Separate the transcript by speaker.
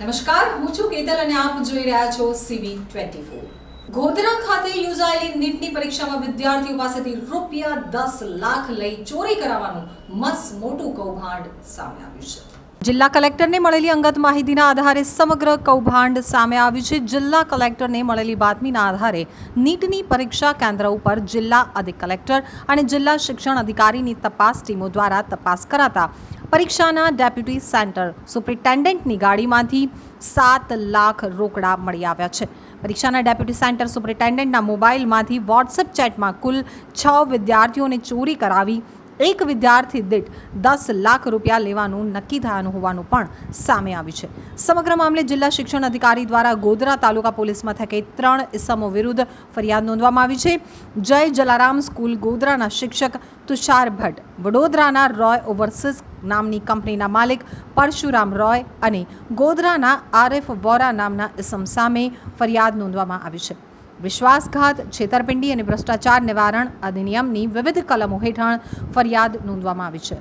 Speaker 1: નમસ્કાર, હું છું કેતલ અને આપ જોઈ રહ્યા છો સીવી ટ્વેન્ટી ફોર ગોધરા ખાતે યોજાયેલી નીટની પરીક્ષામાં વિદ્યાર્થીઓ પાસેથી રૂપિયા દસ લાખ લઈ ચોરી કરાવવાનું મસ્ત મોટું કૌભાંડ સામે આવ્યું છે. જિલ્લા કલેક્ટરને મળેલી અંગત માહિતીના આધારે સમગ્ર કૌભાંડ સામે આવ્યું છે. જિલ્લા કલેક્ટરને મળેલી બાતમીના આધારે નીટની પરીક્ષા કેન્દ્ર ઉપર જિલ્લા અધિક કલેક્ટર અને જિલ્લા શિક્ષણ અધિકારીની તપાસ ટીમો દ્વારા તપાસ કરાતા પરીક્ષાના ડેપ્યુટી સેન્ટર સુપ્રિન્ટેન્ડન્ટની ગાડીમાંથી સાત લાખ રોકડા મળી આવ્યા છે. પરીક્ષાના ડેપ્યુટી સેન્ટર સુપ્રિન્ટેન્ડન્ટના મોબાઈલમાંથી વોટ્સએપ ચેટમાં કુલ છ વિદ્યાર્થીઓને ચોરી કરાવી એક વિદ્યાર્થી દીઠ દસ લાખ રૂપિયા લેવાનું નક્કી થયાનું હોવાનું પણ સામે આવ્યું છે. સમગ્ર મામલે જિલ્લા શિક્ષણ અધિકારી દ્વારા ગોધરા તાલુકા પોલીસ મથકે ત્રણ ઇસમો વિરુદ્ધ ફરિયાદ નોંધવામાં આવી છે. જય જલારામ સ્કૂલ ગોધરાના શિક્ષક તુષાર ભટ્ટ, વડોદરાના રોય ઓવરસીસ નામની કંપનીના માલિક પરશુરામ રોય અને ગોધરાના આરએફ વોરા નામના ઇસમ સામે ફરિયાદ નોંધવામાં આવી છે. વિશ્વાસઘાત છેતરપિંડી અને ભ્રષ્ટાચાર નિવારણ અધિનિયમની વિવિધ કલમો હેઠળ ફરિયાદ નોંધવામાં આવી છે.